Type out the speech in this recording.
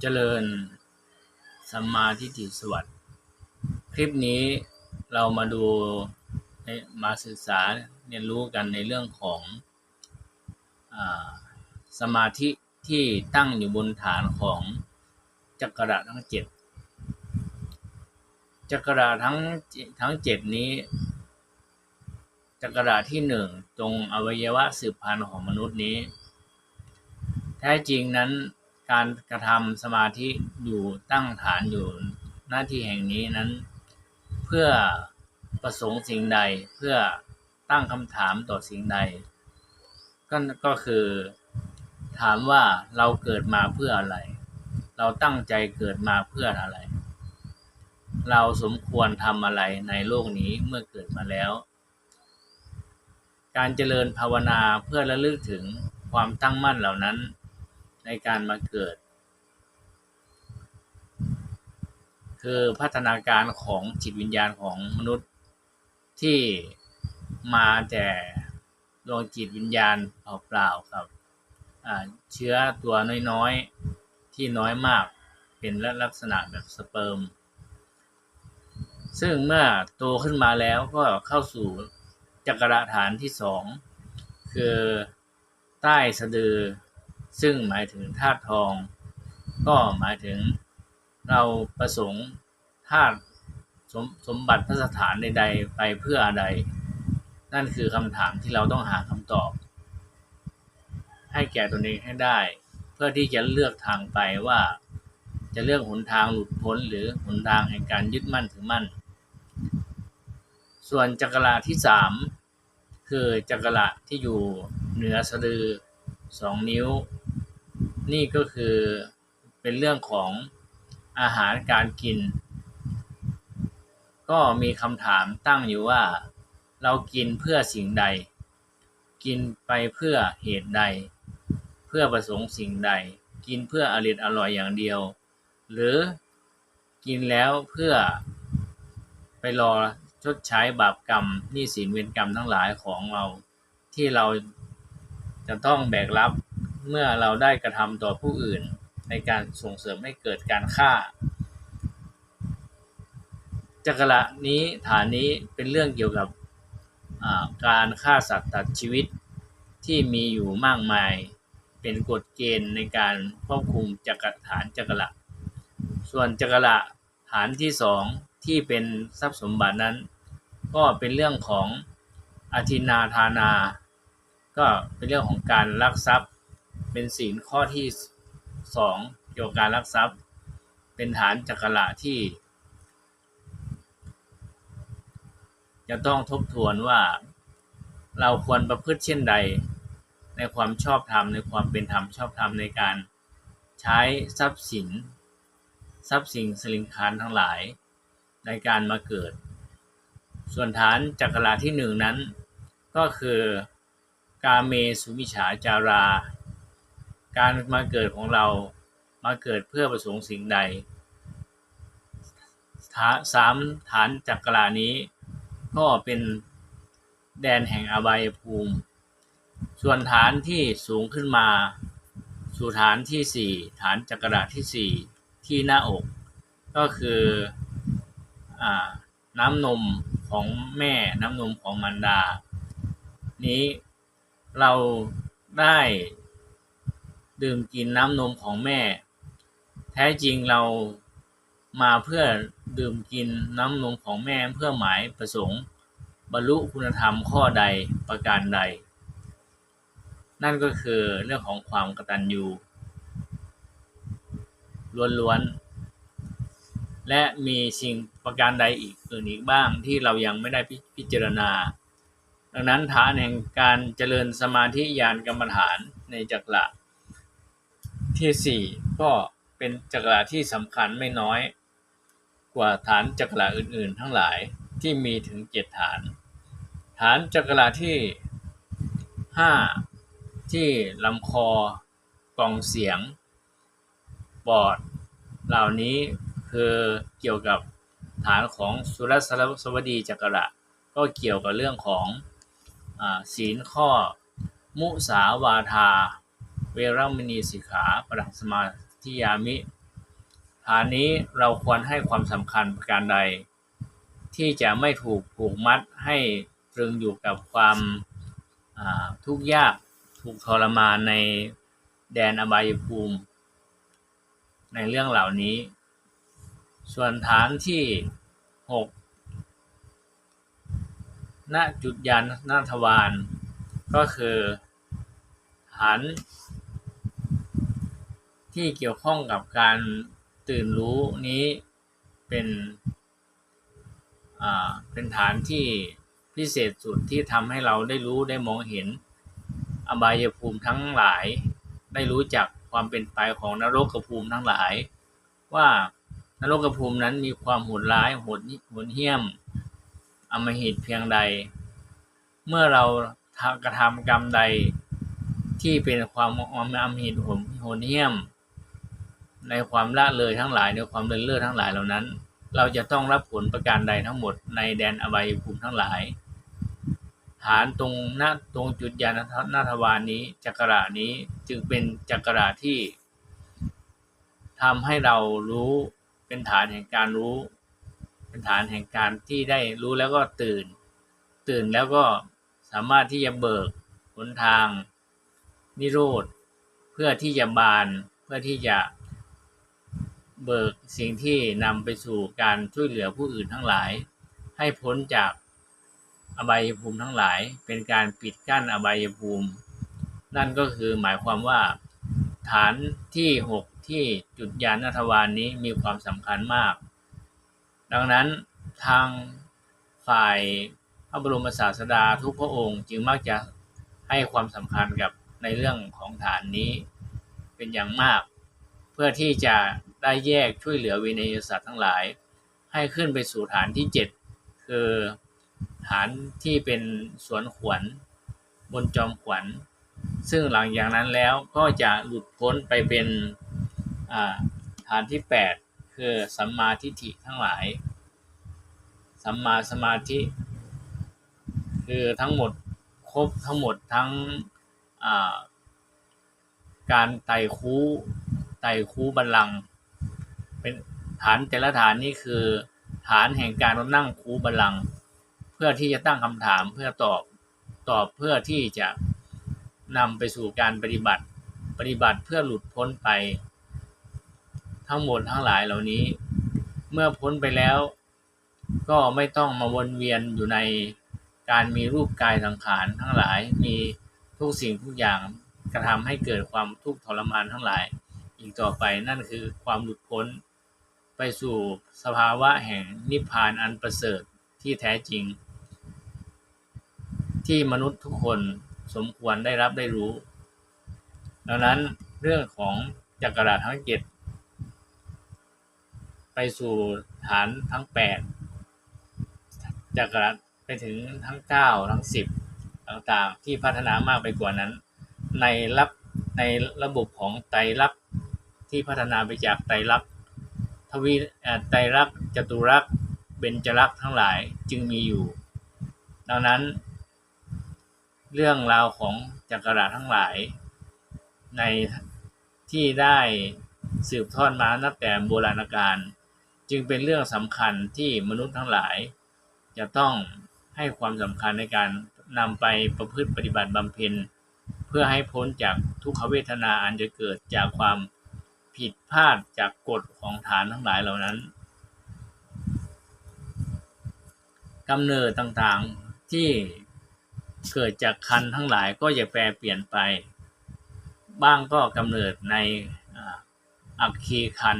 เจริญสัมมาทิฏฐิสวัสดิ์คลิปนี้เรามาดูมาศึกษาเรียนรู้กันในเรื่องของอสมาธิที่ตั้งอยู่บนฐานของจักระทั้งเจ็ดจักระทั้งทั้งเจ็ดนี้จักระที่หนึ่งตรงอวัยวะสืบพันธุ์ของมนุษย์นี้ แท้จริงนั้น การกระทำสมาธิอยู่ตั้งฐานอยู่หน้าที่แห่งนี้นั้น เพื่อประสงค์สิ่งใดเพื่อตั้งคำถามต่อสิ่งใด ก็ก็คือถามว่าเราเกิดมาเพื่ออะไร เราตั้งใจเกิดมาเพื่ออะไร เราสมควรทำอะไรในโลกนี้เมื่อเกิดมาแล้ว การเจริญภาวนาเพื่อระลึกถึงความตั้งมั่นเหล่านั้น ในการมาเกิด คือพัฒนาการของจิตวิญญาณของมนุษย์ที่มาแต่ดวงจิตวิญญาณเปล่าๆกับเชื้อตัวน้อยๆ ที่น้อยมากเป็นลักษณะแบบสเปิร์ม ซึ่งเมื่อโตขึ้นมาแล้วก็เข้าสู่จักระฐานที่สองคือใต้สะดือ ซึ่งหมายถึงธาตุทอง ก็หมายถึงเราประสงค์ธาตุสมสมบัติพระสถานใดๆไปเพื่ออะไร นั่นคือคำถามที่เราต้องหาคำตอบ ให้แก่ตนเองให้ได้ เพื่อที่จะเลือกทางไปว่า จะเลือกหนทางหลุดพ้นหรือหนทางแห่งการยึดมั่นถือมั่น ส่วนจักระที่สามคือจักระที่อยู่เหนือสะดือสองนิ้ว นี่ก็คือเป็นเรื่องของอาหารการกิน ก็มีคำถามตั้งอยู่ว่า เรากินเพื่อสิ่งใด กินไปเพื่อเหตุใด เพื่อประสงค์สิ่งใด กินเพื่ออริดอร่อยอย่างเดียว หรือกินแล้วเพื่อไปรอชดใช้บาปกรรมนี้สินเวรกรรมทั้งหลายของเราที่เราจะต้องแบกรับ เมื่อเราได้กระทำต่อผู้อื่น ในการส่งเสริมให้เกิดการฆ่า จักระนี้ฐานนี้เป็นเรื่องเกี่ยวกับการฆ่าสัตว์ตัดชีวิตที่มีอยู่มากมาย เป็นกฎเกณฑ์ในการควบคุมจักรฐานจักระส่วนจักระฐานที่สองที่เป็นทรัพย์สมบัตินั้น ก็เป็นเรื่องของอธินาทานา ก็เป็นเรื่องของการลักทรัพย์ เป็นศีลข้อที่สองเกี่ยวกับการลักทรัพย์ เป็นฐานจักระที่ จะต้องทบทวนว่าเราควรประพฤติเช่นใด ในความชอบธรรมในความเป็นธรรมชอบธรรมในการใช้ทรัพย์สิน ทรัพย์สินสลิงคารทั้งหลาย ในการมาเกิด ส่วนฐานจักระที่หนึ่งนั้น ก็คือ กาเมสุมิฉาจารา การมาเกิดของเรามาเกิดเพื่อประสงค์สิ่งใดสามฐานจักรานี้ ก็เป็นแดนแห่งอบายภูมิ ส่วนฐานที่สูงขึ้นมา สู่ฐานที่สี่ฐานจักระที่สี่ที่หน้าอก ก็คืออน้ำนมของแม่น้ำนมของมารดา นี้เราได้ ดื่มกินน้ำนมของแม่ แท้จริงเรามาเพื่อดื่มกินน้ำนมของแม่เพื่อหมายประสงค์ บรรลุคุณธรรมข้อใดประการใด นั่นก็คือเรื่องของความกตัญญูล้วนๆ และมีสิ่งประการใดอีกอื่นอีกบ้างที่เรายังไม่ได้พิจารณา ดังนั้นฐานแห่งการเจริญสมาธิญาณกรรมฐานในจักระ ที่สี่ก็เป็นจักระที่สำคัญไม่น้อย กว่าฐานจักระอื่นๆ ทั้งหลายที่มีถึงเจ็ดฐาน ฐานจักระที่ห้าที่ลำคอกล่องเสียงปอดเหล่านี้คือเกี่ยวกับฐานของสุรสสวดีจักระก็เกี่ยวกับเรื่องของศีลข้อ มุสาวาทา รมณีสิกขาปรังสมาธิยามิฐานนี้เราควรให้ความสำคัญประการใด ที่จะไม่ถูกผูกมัดให้ตรึงอยู่กับความทุกข์ยากถูกทรมานในแดนอบายภูมิ ในเรื่องเหล่านี้ ส่วนฐานที่หกณจุดยานนาทวารก็คือฐาน ที่เกี่ยวข้องกับการตื่นรู้นี้เป็นเป็นฐานที่พิเศษสุดที่ทำให้เราได้รู้ได้มองเห็น อบายภูมิทั้งหลาย ได้รู้จักความเป็นไปของนรกภูมิทั้งหลาย ว่านรกภูมินั้นมีความโหดร้ายโหดโหดเหี้ยม อมหิตเพียงใด เมื่อเรากระทำกรรมใดที่เป็นความอำมหิตโหดเหี้ยม ในความละเลยทั้งหลายในความเลินเล่อทั้งหลายเหล่านั้น เราจะต้องรับผลประการใดทั้งหมดในแดนอบายภูมิทั้งหลาย ฐานตรงหน้าตรงจุดยานนาทวารนี้จักระนี้จึงเป็นจักระที่ทำให้เรารู้เป็นฐานแห่งการรู้ เป็นฐานแห่งการที่ได้รู้แล้วก็ตื่น ตื่นแล้วก็สามารถที่จะเบิกหนทาง นิโรธ เพื่อที่จะบานเพื่อที่จะ เบิกสิ่งที่นำไปสู่การช่วยเหลือผู้อื่นทั้งหลาย ให้พ้นจากอบายภูมิทั้งหลาย เป็นการปิดกั้นอบายภูมิ นั่นก็คือหมายความว่า ฐานที่หกที่จุดยานนทวานนี้มีความสำคัญมาก ดังนั้นทางฝ่ายพระบรมศาสดาทุกพระองค์จึงมักจะให้ความสำคัญกับในเรื่องของฐานนี้เป็นอย่างมาก เพื่อที่จะ ได้แยกช่วยเหลือวินัยสัตว์ทั้งหลาย ให้ขึ้นไปสู่ฐานที่ 7 คือฐานที่เป็นสวนขวัญบนจอมขวัญ ซึ่งหลังจากนั้นแล้วก็จะหลุดพ้นไปเป็นฐานที่ 8 คือสัมมาทิฏฐิทั้งหลาย สัมมาสมาธิ คือทั้งหมดครบทั้งหมดทั้งการไต่คูไต่คูบัลลังก์ เป็นฐานแต่ละฐานนี่คือ ฐานแห่งการนั่งคูบัลลัง เพื่อที่จะตั้งคำถามเพื่อตอบตอบเพื่อที่จะนำไปสู่การปฏิบัติ ปฏิบัติเพื่อหลุดพ้นไป ทั้งหมดทั้งหลายเหล่านี้ เมื่อพ้นไปแล้ว ก็ไม่ต้องมาวนเวียนอยู่ในการมีรูปกายสังขารทั้งหลายมีทุกสิ่งทุกอย่างกระทำให้เกิดความทุกข์ทรมานทั้งหลาย อีกต่อไปนั่นคือความหลุดพ้น ไปสู่สภาวะแห่งนิพพานอันประเสริฐที่แท้จริง ที่มนุษย์ทุกคนสมควรได้รับได้รู้ ดังนั้นเรื่องของจักรราทั้งเจ็ดไปสู่ฐานทั้งแปดจักรราไปถึงทั้งเก้าทั้งสิบต่างๆ ที่พัฒนามากไปกว่านั้น ในลักในระบบของไตรลักษณ์ที่พัฒนาไปจากไตรลักษณ์ ทวีไตรลักษณ์จตุรักษ์เบญจรักษ์ทั้งหลายจึงมีอยู่ ดังนั้น เรื่องราวของจักรราทั้งหลาย ในที่ได้สืบทอดมานับแต่โบราณกาลจึงเป็นเรื่องสำคัญที่มนุษย์ทั้งหลาย จะต้องให้ความสำคัญในการนำไปประพฤติปฏิบัติบำเพ็ญ เพื่อให้พ้นจากทุกขเวทนาอันจะเกิดจากความ ผิดพลาดจากกฎของฐานทั้งหลายเหล่านั้นกำเนิดต่างๆที่เกิดจากคันทั้งหลายก็จะแปรเปลี่ยนไป บ้างก็กำเนิดในอักคีคัน